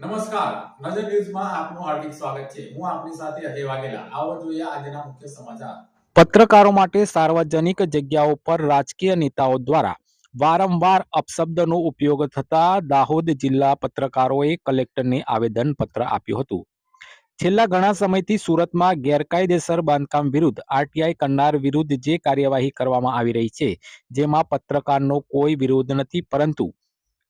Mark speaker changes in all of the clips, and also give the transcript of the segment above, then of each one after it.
Speaker 1: નમસ્કાર. નજર ન્યૂઝમાં આપનું હાર્દિક સ્વાગત છે. હું આપની સાથે અજય વાઘેલા. આવો જોઈએ આજના મુખ્ય સમાચાર.
Speaker 2: પત્રકારો માટે સાર્વજનિક જગ્યાઓ પર રાજકીય નેતાઓ દ્વારા વારંવાર અપશબ્દનો ઉપયોગ થતા દાહોદ જિલ્લા પત્રકારોએ કલેક્ટરને આવેદન પત્ર આપ્યું હતું. છેલ્લા ઘણા સમયથી સુરતમાં ગેરકાયદેસર બાંધકામ વિરુદ્ધ આરટીઆઈ કરનાર વિરુદ્ધ જે કાર્યવાહી કરવામાં આવી રહી છે, જેમાં પત્રકારનો કોઈ વિરોધ નથી, પરંતુ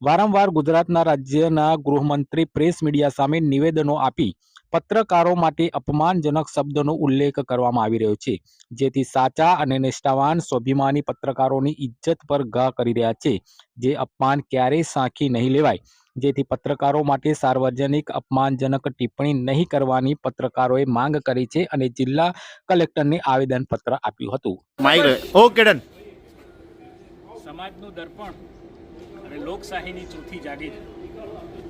Speaker 2: વારંવાર ગુજરાતના રાજ્યના ગૃહમંત્રી પ્રેસ મીડિયા સામે નિવેદનો આપી પત્રકારો માટે અપમાનજનક શબ્દનો ઉલ્લેખ કરવામાં આવી રહ્યો છે. જેથી સાચા અને નિષ્ઠાવાન સ્વાભિમાની પત્રકારોની ઇજ્જત પર ઘા કરી રહ્યા છે. જે અપમાન ક્યારેય સાંખી નહીં લેવાય. જેથી પત્રકારો માટે સાર્વજનિક અપમાનજનક ટિપ્પણી નહીં કરવાની પત્રકારોએ માંગ કરી છે અને જિલ્લા કલેક્ટરને આવેદનપત્ર આપ્યું હતું.
Speaker 3: ઓકે
Speaker 4: સમાજનું દર્પણ અને લોકશાહીની ચોથી જાગી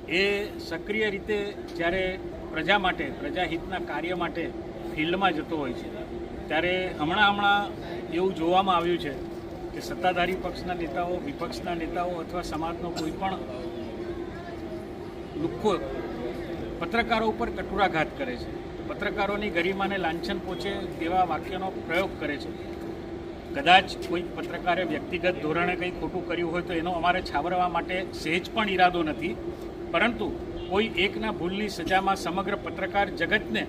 Speaker 4: એ સક્રિય રીતે જ્યારે પ્રજા માટે, પ્રજાહિતના કાર્ય માટે ફિલ્ડમાં જતો હોય છે, ત્યારે હમણાં હમણાં એવું જોવામાં આવ્યું છે કે સત્તાધારી પક્ષના નેતાઓ, વિપક્ષના નેતાઓ અથવા સમાજનો કોઈ પણ લુખ્ખો પત્રકારો ઉપર કટુરાઘાત કરે છે. પત્રકારોની ગરિમાને લાંછન પહોંચે તેવા વાક્યનો પ્રયોગ કરે છે. કદાચ કોઈ પત્રકારે વ્યક્તિગત ધોરણે કંઈ ખોટું કર્યું હોય તો એનો અમારે છાવરવા માટે સહેજ પણ ઈરાદો નથી. પરંતુ કોઈ એકના ભૂલની સજામાં સમગ્ર પત્રકાર જગતને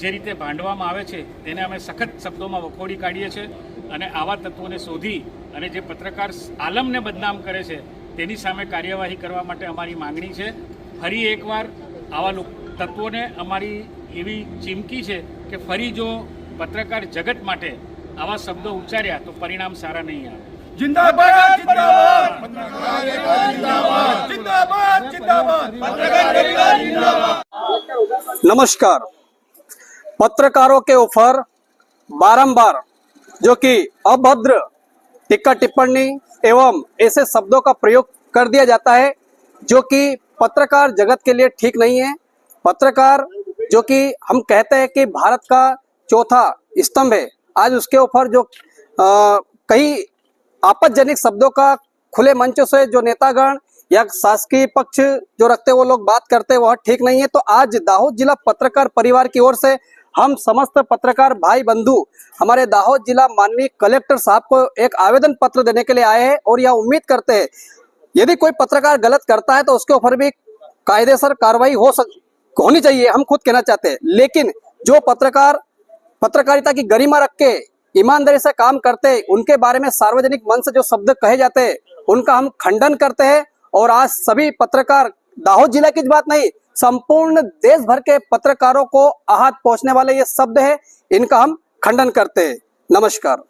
Speaker 4: જે રીતે ભાંડવામાં આવે છે, તેને અમે સખત શબ્દોમાં વખોડી કાઢીએ છીએ અને આવા તત્વોને શોધી અને જે પત્રકાર આલમને બદનામ કરે છે, તેની સામે કાર્યવાહી કરવા માટે અમારી માંગણી છે. ફરી એકવાર આવા તત્વોને અમારી એવી ચીમકી છે કે ફરી જો પત્રકાર જગત માટે આવા શબ્દો ઉચ્ચાર્યા તો પરિણામ સારા નહીં આવે
Speaker 5: जिंदाबाद जिंदाबाद जिंदाबाद जिंदाबाद
Speaker 6: नमस्कार पत्रकारों के ऊपर बारंबार जो कि अभद्र टिक्का टिप्पणी एवं ऐसे शब्दों का प्रयोग कर दिया जाता है जो कि पत्रकार जगत के लिए ठीक नहीं है पत्रकार जो कि हम कहते हैं कि भारत का चौथा स्तंभ है आज उसके ऊपर जो कई आपत्तजनक शब्दों का खुले मंचों से जो नेतागण या शासकीय पक्ष जो रखते वो लोग बात करते वह ठीक नहीं है। तो आज दाहोद जिला पत्रकार परिवार की ओर से हम समस्त पत्रकार भाई बंधु, हमारे दाहोद जिला माननीय कलेक्टर साहब को एक आवेदन पत्र देने के लिए आए हैं और यह उम्मीद करते हैं, यदि कोई पत्रकार गलत करता है तो उसके ऊपर भी कायदेसर कार्रवाई हो सक, होनी चाहिए, हम खुद कहना चाहते हैं। लेकिन जो पत्रकार पत्रकारिता की गरिमा रख के, ईमानदारी से काम करते, उनके बारे में सार्वजनिक मन से जो शब्द कहे जाते हैं उनका हम खंडन करते हैं। और आज सभी पत्रकार, दाहोद जिला की बात नहीं, संपूर्ण देश भर के पत्रकारों को आहत पहुँचने वाले ये शब्द है, इनका हम खंडन करते हैं। नमस्कार।